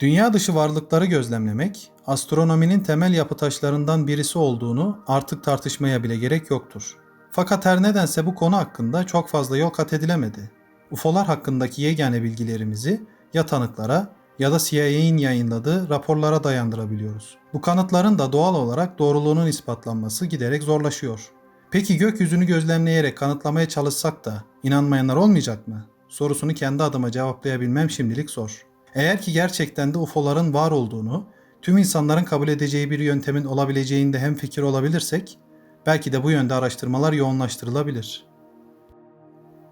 Dünya dışı varlıkları gözlemlemek, astronominin temel yapı taşlarından birisi olduğunu artık tartışmaya bile gerek yoktur. Fakat her nedense bu konu hakkında çok fazla yol kat edilemedi. UFO'lar hakkındaki yegane bilgilerimizi ya tanıklara ya da CIA'in yayınladığı raporlara dayandırabiliyoruz. Bu kanıtların da doğal olarak doğruluğunun ispatlanması giderek zorlaşıyor. Peki gökyüzünü gözlemleyerek kanıtlamaya çalışsak da inanmayanlar olmayacak mı? Sorusunu kendi adıma cevaplayabilmem şimdilik zor. Eğer ki gerçekten de UFO'ların var olduğunu, tüm insanların kabul edeceği bir yöntemin olabileceğinde hem fikir olabilirsek, belki de bu yönde araştırmalar yoğunlaştırılabilir.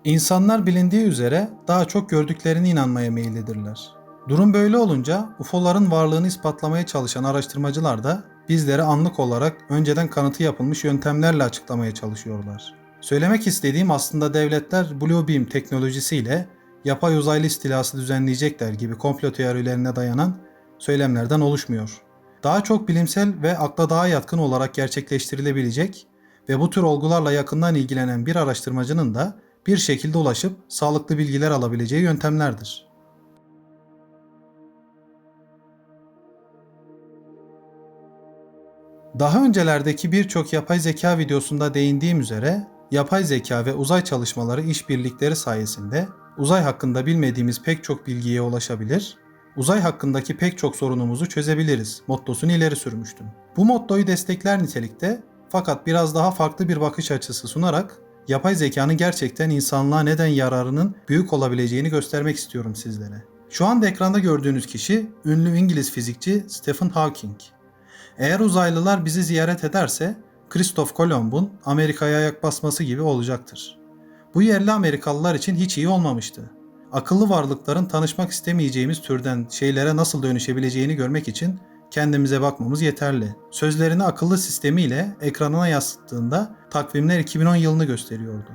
İnsanlar bilindiği üzere daha çok gördüklerine inanmaya meyillidirler. Durum böyle olunca UFO'ların varlığını ispatlamaya çalışan araştırmacılar da bizlere anlık olarak önceden kanıtı yapılmış yöntemlerle açıklamaya çalışıyorlar. Söylemek istediğim aslında devletler Blue Beam teknolojisiyle yapay uzaylı istilası düzenleyecekler gibi komplo teorilerine dayanan söylemlerden oluşmuyor. Daha çok bilimsel ve akla daha yatkın olarak gerçekleştirilebilecek ve bu tür olgularla yakından ilgilenen bir araştırmacının da bir şekilde ulaşıp sağlıklı bilgiler alabileceği yöntemlerdir. Daha öncelerdeki birçok yapay zeka videosunda değindiğim üzere yapay zeka ve uzay çalışmaları işbirlikleri sayesinde uzay hakkında bilmediğimiz pek çok bilgiye ulaşabilir, uzay hakkındaki pek çok sorunumuzu çözebiliriz mottosunu ileri sürmüştüm. Bu mottoyu destekler nitelikte fakat biraz daha farklı bir bakış açısı sunarak yapay zekanın gerçekten insanlığa neden yararının büyük olabileceğini göstermek istiyorum sizlere. Şu anda ekranda gördüğünüz kişi ünlü İngiliz fizikçi Stephen Hawking. Eğer uzaylılar bizi ziyaret ederse Christoph Kolomb'un Amerika'ya ayak basması gibi olacaktır. Bu yerli Amerikalılar için hiç iyi olmamıştı. Akıllı varlıkların tanışmak istemeyeceğimiz türden şeylere nasıl dönüşebileceğini görmek için kendimize bakmamız yeterli. Sözlerini akıllı sistemiyle ekranına yansıttığında takvimler 2010 yılını gösteriyordu.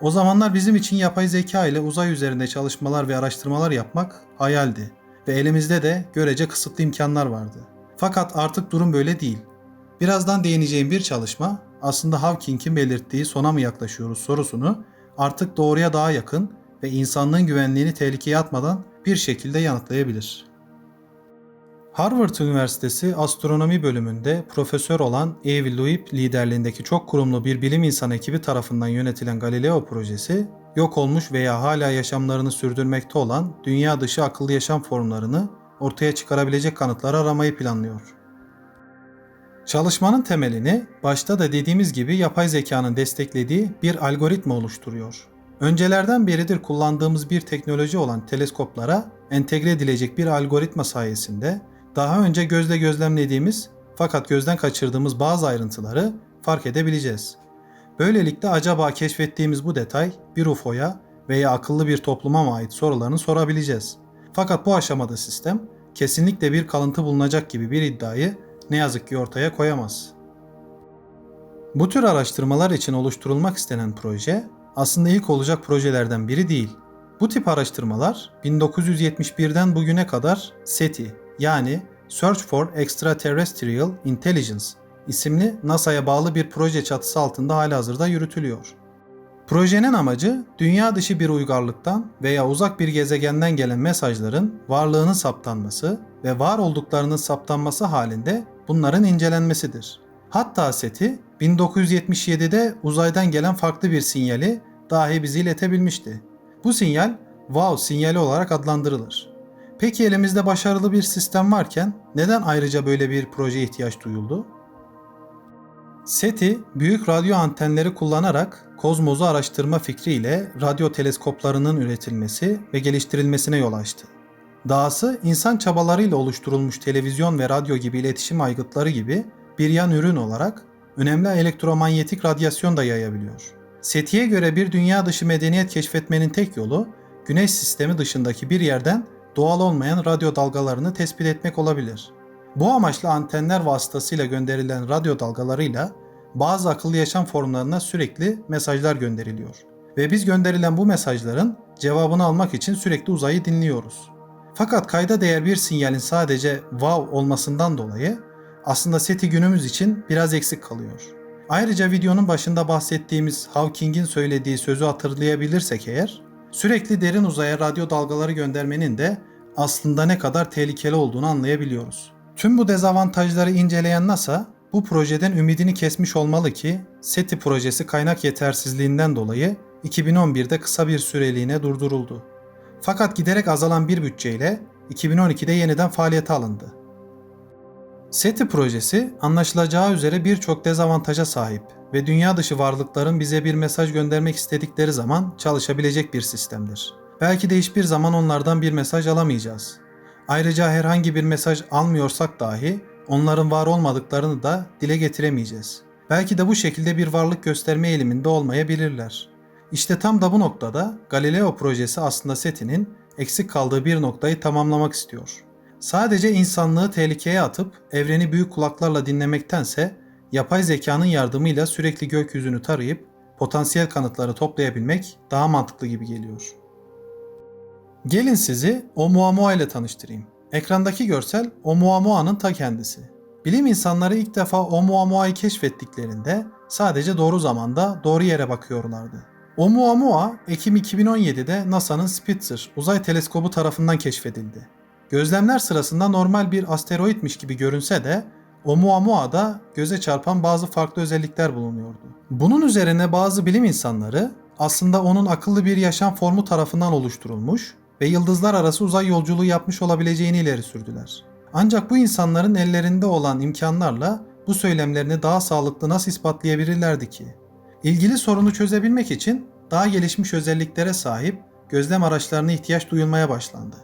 O zamanlar bizim için yapay zeka ile uzay üzerinde çalışmalar ve araştırmalar yapmak hayaldi ve elimizde de görece kısıtlı imkanlar vardı. Fakat artık durum böyle değil. Birazdan değineceğim bir çalışma aslında Hawking'in belirttiği sona mı yaklaşıyoruz sorusunu artık doğruya daha yakın ve insanlığın güvenliğini tehlikeye atmadan bir şekilde yanıtlayabilir. Harvard Üniversitesi Astronomi bölümünde profesör olan Avi Loeb liderliğindeki çok kurumlu bir bilim insanı ekibi tarafından yönetilen Galileo projesi, yok olmuş veya hala yaşamlarını sürdürmekte olan dünya dışı akıllı yaşam formlarını ortaya çıkarabilecek kanıtları aramayı planlıyor. Çalışmanın temelini başta da dediğimiz gibi yapay zekanın desteklediği bir algoritma oluşturuyor. Öncelerden beridir kullandığımız bir teknoloji olan teleskoplara entegre edilecek bir algoritma sayesinde daha önce gözle gözlemlediğimiz fakat gözden kaçırdığımız bazı ayrıntıları fark edebileceğiz. Böylelikle acaba keşfettiğimiz bu detay bir UFO'ya veya akıllı bir topluma mı ait sorularını sorabileceğiz. Fakat bu aşamada sistem kesinlikle bir kalıntı bulunacak gibi bir iddiayı ne yazık ki ortaya koyamaz. Bu tür araştırmalar için oluşturulmak istenen proje aslında ilk olacak projelerden biri değil. Bu tip araştırmalar 1971'den bugüne kadar SETI yani Search for Extraterrestrial Intelligence isimli NASA'ya bağlı bir proje çatısı altında halihazırda yürütülüyor. Projenin amacı dünya dışı bir uygarlıktan veya uzak bir gezegenden gelen mesajların varlığının saptanması ve var olduklarının saptanması halinde bunların incelenmesidir. Hatta SETI 1977'de uzaydan gelen farklı bir sinyali dahi bize iletebilmişti. Bu sinyal wow sinyali olarak adlandırılır. Peki elimizde başarılı bir sistem varken neden ayrıca böyle bir projeye ihtiyaç duyuldu? SETI, büyük radyo antenleri kullanarak kozmozu araştırma fikriyle radyo teleskoplarının üretilmesi ve geliştirilmesine yol açtı. Dahası insan çabalarıyla oluşturulmuş televizyon ve radyo gibi iletişim aygıtları gibi bir yan ürün olarak önemli elektromanyetik radyasyon da yayabiliyor. SETI'ye göre bir dünya dışı medeniyet keşfetmenin tek yolu Güneş sistemi dışındaki bir yerden doğal olmayan radyo dalgalarını tespit etmek olabilir. Bu amaçla antenler vasıtasıyla gönderilen radyo dalgalarıyla bazı akıllı yaşam formlarına sürekli mesajlar gönderiliyor. Ve biz gönderilen bu mesajların cevabını almak için sürekli uzayı dinliyoruz. Fakat kayda değer bir sinyalin sadece wow olmasından dolayı aslında seti günümüz için biraz eksik kalıyor. Ayrıca videonun başında bahsettiğimiz Hawking'in söylediği sözü hatırlayabilirsek eğer, sürekli derin uzaya radyo dalgaları göndermenin de aslında ne kadar tehlikeli olduğunu anlayabiliyoruz. Tüm bu dezavantajları inceleyen NASA bu projeden ümidini kesmiş olmalı ki SETI projesi kaynak yetersizliğinden dolayı 2011'de kısa bir süreliğine durduruldu. Fakat giderek azalan bir bütçeyle 2012'de yeniden faaliyete alındı. SETI projesi anlaşılacağı üzere birçok dezavantaja sahip ve dünya dışı varlıkların bize bir mesaj göndermek istedikleri zaman çalışabilecek bir sistemdir. Belki de hiçbir zaman onlardan bir mesaj alamayacağız. Ayrıca herhangi bir mesaj almıyorsak dahi onların var olmadıklarını da dile getiremeyeceğiz. Belki de bu şekilde bir varlık gösterme eğiliminde olmayabilirler. İşte tam da bu noktada Galileo projesi aslında SETI'nin eksik kaldığı bir noktayı tamamlamak istiyor. Sadece insanlığı tehlikeye atıp evreni büyük kulaklarla dinlemektense yapay zekanın yardımıyla sürekli gökyüzünü tarayıp potansiyel kanıtları toplayabilmek daha mantıklı gibi geliyor. Gelin sizi Oumuamua ile tanıştırayım. Ekrandaki görsel Oumuamua'nın ta kendisi. Bilim insanları ilk defa Oumuamua'yı keşfettiklerinde sadece doğru zamanda doğru yere bakıyorlardı. Oumuamua, Ekim 2017'de NASA'nın Spitzer uzay teleskobu tarafından keşfedildi. Gözlemler sırasında normal bir asteroitmiş gibi görünse de Oumuamua'da göze çarpan bazı farklı özellikler bulunuyordu. Bunun üzerine bazı bilim insanları aslında onun akıllı bir yaşam formu tarafından oluşturulmuş ve yıldızlar arası uzay yolculuğu yapmış olabileceğini ileri sürdüler. Ancak bu insanların ellerinde olan imkanlarla bu söylemlerini daha sağlıklı nasıl ispatlayabilirlerdi ki? İlgili sorunu çözebilmek için daha gelişmiş özelliklere sahip gözlem araçlarına ihtiyaç duyulmaya başlandı.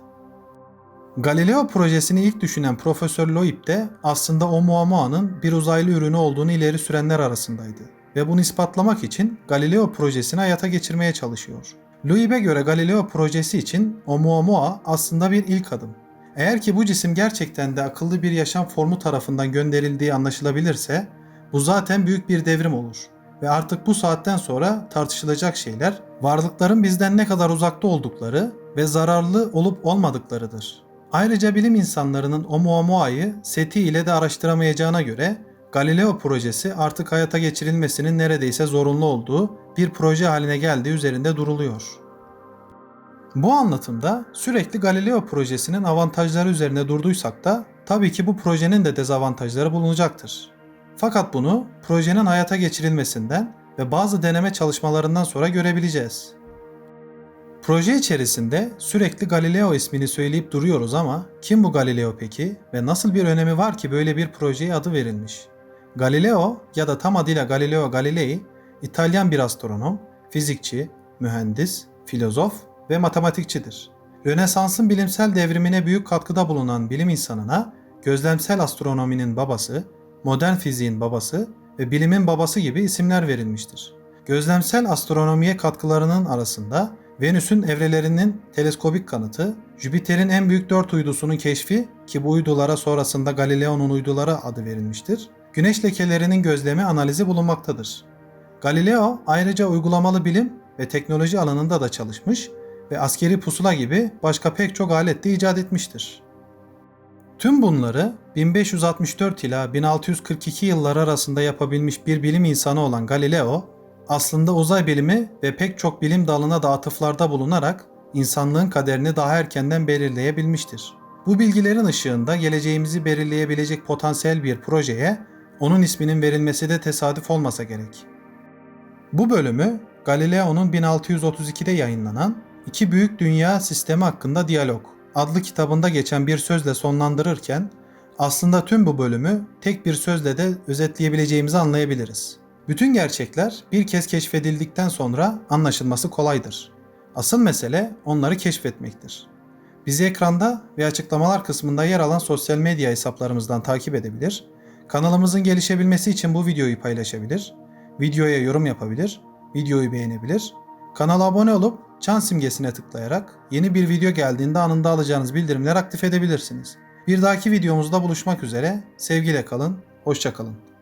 Galileo projesini ilk düşünen Profesör Loeb de aslında Oumuamua'nın bir uzaylı ürünü olduğunu ileri sürenler arasındaydı ve bunu ispatlamak için Galileo projesini hayata geçirmeye çalışıyor. Loeb'e göre Galileo projesi için Oumuamua aslında bir ilk adım. Eğer ki bu cisim gerçekten de akıllı bir yaşam formu tarafından gönderildiği anlaşılabilirse bu zaten büyük bir devrim olur ve artık bu saatten sonra tartışılacak şeyler varlıkların bizden ne kadar uzakta oldukları ve zararlı olup olmadıklarıdır. Ayrıca bilim insanlarının Oumuamua'yı SETI ile de araştıramayacağına göre Galileo projesi artık hayata geçirilmesinin neredeyse zorunlu olduğu bir proje haline geldiği üzerinde duruluyor. Bu anlatımda sürekli Galileo projesinin avantajları üzerine durduysak da tabii ki bu projenin de dezavantajları bulunacaktır. Fakat bunu projenin hayata geçirilmesinden ve bazı deneme çalışmalarından sonra görebileceğiz. Proje içerisinde sürekli Galileo ismini söyleyip duruyoruz ama kim bu Galileo peki ve nasıl bir önemi var ki böyle bir projeye adı verilmiş? Galileo ya da tam adıyla Galileo Galilei, İtalyan bir astronom, fizikçi, mühendis, filozof ve matematikçidir. Rönesans'ın bilimsel devrimine büyük katkıda bulunan bilim insanına gözlemsel astronominin babası, modern fiziğin babası ve bilimin babası gibi isimler verilmiştir. Gözlemsel astronomiye katkılarının arasında Venüs'ün evrelerinin teleskobik kanıtı, Jüpiter'in en büyük dört uydusunun keşfi ki bu uydulara sonrasında Galileo'nun uyduları adı verilmiştir, güneş lekelerinin gözlemi analizi bulunmaktadır. Galileo ayrıca uygulamalı bilim ve teknoloji alanında da çalışmış ve askeri pusula gibi başka pek çok alet de icat etmiştir. Tüm bunları 1564 ila 1642 yılları arasında yapabilmiş bir bilim insanı olan Galileo, aslında uzay bilimi ve pek çok bilim dalına da atıflarda bulunarak insanlığın kaderini daha erkenden belirleyebilmiştir. Bu bilgilerin ışığında geleceğimizi belirleyebilecek potansiyel bir projeye onun isminin verilmesi de tesadüf olmasa gerek. Bu bölümü Galileo'nun 1632'de yayınlanan İki Büyük Dünya Sistemi hakkında diyalog adlı kitabında geçen bir sözle sonlandırırken aslında tüm bu bölümü tek bir sözle de özetleyebileceğimizi anlayabiliriz. Bütün gerçekler bir kez keşfedildikten sonra anlaşılması kolaydır. Asıl mesele onları keşfetmektir. Bizi ekranda ve açıklamalar kısmında yer alan sosyal medya hesaplarımızdan takip edebilir, kanalımızın gelişebilmesi için bu videoyu paylaşabilir, videoya yorum yapabilir, videoyu beğenebilir, kanala abone olup çan simgesine tıklayarak yeni bir video geldiğinde anında alacağınız bildirimleri aktif edebilirsiniz. Bir dahaki videomuzda buluşmak üzere, sevgiyle kalın, hoşçakalın.